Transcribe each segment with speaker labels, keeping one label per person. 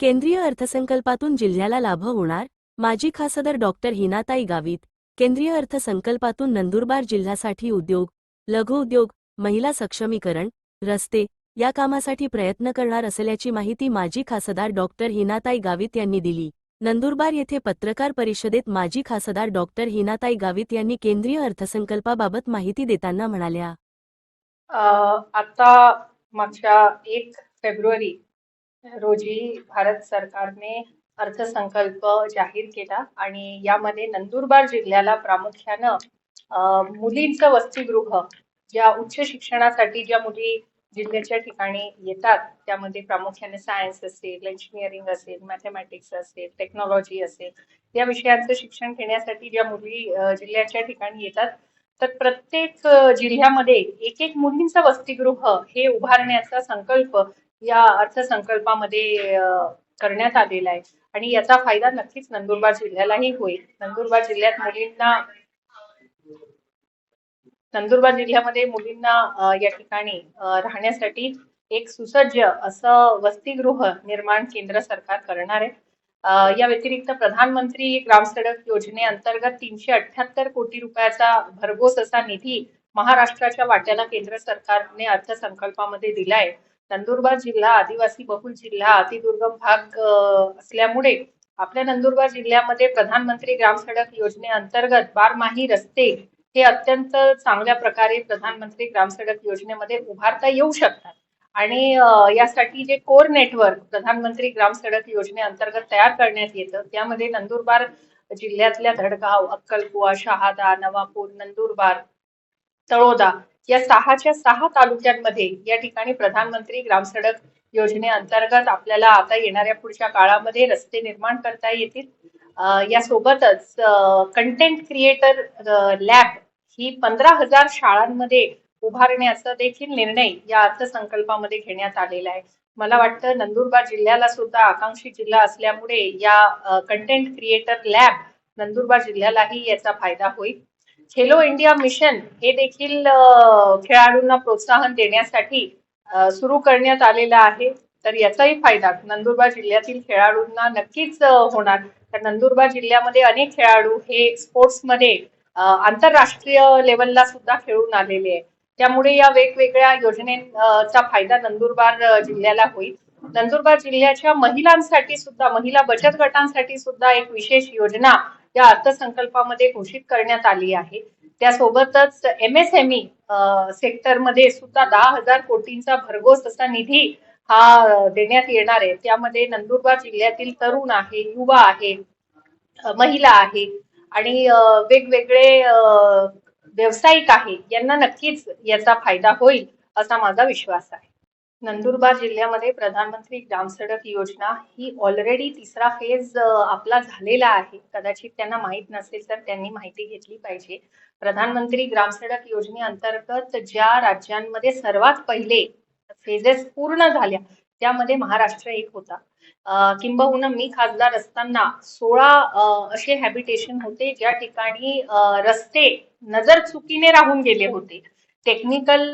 Speaker 1: केंद्रीय अर्थसंकल्पातून जिल्ह्याला लाभ होणार? माजी खासदार डॉक्टर हिनाताई गावित केंद्रीय अर्थसंकल्पातून नंदुरबार जिल्ह्यासाठी उद्योग लघुउद्योग महिला सक्षमीकरण रस्ते या कामासाठी प्रयत्न करणार असल्याची माहिती माजी खासदार डॉक्टर हिनाताई गावित यांनी दिली. नंदुरबार येथे पत्रकार परिषदेत माजी खासदार डॉक्टर हिनाताई गावित यांनी केंद्रीय अर्थसंकल्पाबाबत माहिती देताना म्हणाल्या.
Speaker 2: आता मागच्या एक फेब्रुवारी रोजी भारत सरकारने अर्थसंकल्प जाहीर केला आणि यामध्ये नंदुरबार जिल्ह्याला प्रामुख्यानं मुलींचं वसतिगृह ज्या उच्च शिक्षणासाठी ज्या मुली जिल्ह्याच्या ठिकाणी येतात त्यामध्ये प्रामुख्याने सायन्स असेल इंजिनिअरिंग असेल मॅथमॅटिक्स असेल टेक्नॉलॉजी असेल या विषयांचं शिक्षण घेण्यासाठी ज्या मुली जिल्ह्याच्या ठिकाणी येतात तर प्रत्येक जिल्ह्यामध्ये एक एक मुलींचं वसतिगृह हे उभारण्याचा संकल्प या अर्थसंकल्पामध्ये करण्यात आलेला आहे. आणि याचा फायदा नक्कीच नंदुरबार जिल्ह्यालाही होईल. नंदुरबार जिल्ह्यात मुलींना नंदुरबार जिल्ह्यामध्ये मुलींना या ठिकाणी राहण्यासाठी एक सुसज्ज असं वसतिगृह निर्माण केंद्र सरकार करणार आहे. या व्यतिरिक्त प्रधानमंत्री ग्राम सडक योजनेअंतर्गत तीनशे अठ्याहत्तर कोटी रुपयाचा भरघोस असा निधी महाराष्ट्राच्या वाट्याला केंद्र सरकारने अर्थसंकल्पामध्ये दिलाय. नंदुरबार जिल्हा आदिवासी बहुल जिल्हा अतिदुर्गम भाग असल्यामुळे आपल्या नंदुरबार जिल्ह्यामध्ये प्रधानमंत्री ग्राम सडक योजनेअंतर्गत बारमाही रस्ते हे अत्यंत चांगल्या प्रकारे प्रधानमंत्री ग्राम सडक योजनेमध्ये उभारता येऊ शकतात. आणि यासाठी जे कोर नेटवर्क प्रधानमंत्री ग्राम सडक योजनेअंतर्गत तयार करण्यात येतं त्यामध्ये नंदुरबार जिल्ह्यातल्या धडगाव अक्कलकुवा शहादा नवापूर नंदुरबार तळोदा या सहाच्या सहा तालुक्यांमध्ये या ठिकाणी प्रधानमंत्री ग्राम सडक योजनेअंतर्गत आपल्याला आता येणाऱ्या पुढच्या काळामध्ये रस्ते निर्माण करता येतील. यासोबतच कंटेंट क्रिएटर लॅब ही पंधरा हजार शाळांमध्ये उभारण्याचा देखील निर्णय या अर्थसंकल्पामध्ये घेण्यात आलेला आहे. मला वाटतं नंदुरबार जिल्ह्याला सुद्धा आकांक्षी जिल्हा असल्यामुळे या कंटेंट क्रिएटर लॅब नंदुरबार जिल्ह्यालाही याचा फायदा होईल. खेलो इंडिया मिशन हे देखील खेळाडूंना प्रोत्साहन देण्यासाठी सुरू करण्यात आलेलं आहे. तर याचाही फायदा नंदुरबार जिल्ह्यातील खेळाडूंना नक्कीच होणार. तर नंदुरबार जिल्ह्यामध्ये अनेक खेळाडू हे स्पोर्ट्समध्ये आंतरराष्ट्रीय लेवलला सुद्धा खेळून आलेले आहे त्यामुळे या वेगवेगळ्या योजनेचा फायदा नंदुरबार जिल्ह्याला होईल. नंदुरबार जिल्ह्याच्या महिलांसाठी सुद्धा महिला बचत गटांसाठी सुद्धा एक विशेष योजना या अर्थसंकल्पामध्ये घोषित करण्यात आली आहे. त्यासोबतच एमएसएमई सेक्टरमध्ये सुद्धा दहा हजार कोटींचा भरघोस असा निधी हा देण्यात येणार आहे. त्यामध्ये नंदुरबार जिल्ह्यातील तरुण आहे युवा आहे महिला आहे आणि वेगवेगळे व्यावसायिक आहे. यांना नक्कीच याचा फायदा होईल असा माझा विश्वास आहे. नंदुरबार जिल्ह्यामध्ये प्रधानमंत्री ग्राम सडक योजना ही ऑलरेडी तिसरा फेज आपला झालेला आहे. कदाचित त्यांना माहीत नसेल तर त्यांनी माहिती घेतली पाहिजे. प्रधानमंत्री ग्राम सडक योजनेअंतर्गत ज्या राज्यांमध्ये सर्वात पहिले फेजेस पूर्ण झाल्या त्यामध्ये महाराष्ट्र एक होता. किंबहुना मी खासदार असताना सोळा असे हॅबिटेशन होते ज्या ठिकाणी रस्ते नजर चुकीने राहून गेले होते. टेक्निकल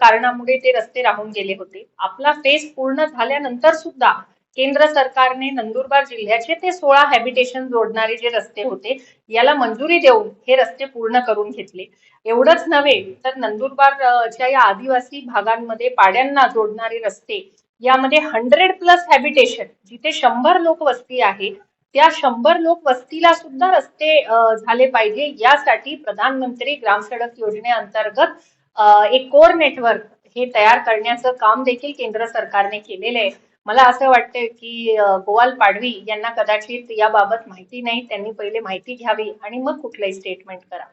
Speaker 2: कारणामुळे ते रस्ते राहून गेले होते. आपला फेज पूर्ण झाल्यानंतर सुद्धा केंद्र सरकारने नंदुरबार जिल्ह्याचे ते सोळा हॅबिटेशन जोडणारे जे रस्ते होते याला मंजुरी देऊन हे रस्ते पूर्ण करून घेतले. एवढंच नव्हे तर नंदुरबारच्या या आदिवासी भागांमध्ये पाड्यांना जोडणारे रस्ते यामध्ये हंड्रेड प्लस हॅबिटेशन जिथे शंभर लोक वस्ती आहे त्या शंभर लोक वस्तीला सुद्धा रस्ते झाले पाहिजे यासाठी प्रधानमंत्री ग्राम सडक योजनेअंतर्गत एक कोर नेटवर्क हे तयार करण्याचं काम देखील केंद्र सरकारने केलेलं आहे. मला असं वाटतंय की गोवाल पाडवी यांना कदाचित याबाबत माहिती नाही त्यांनी पहिले माहिती घ्यावी आणि मग कुठलंही स्टेटमेंट करा.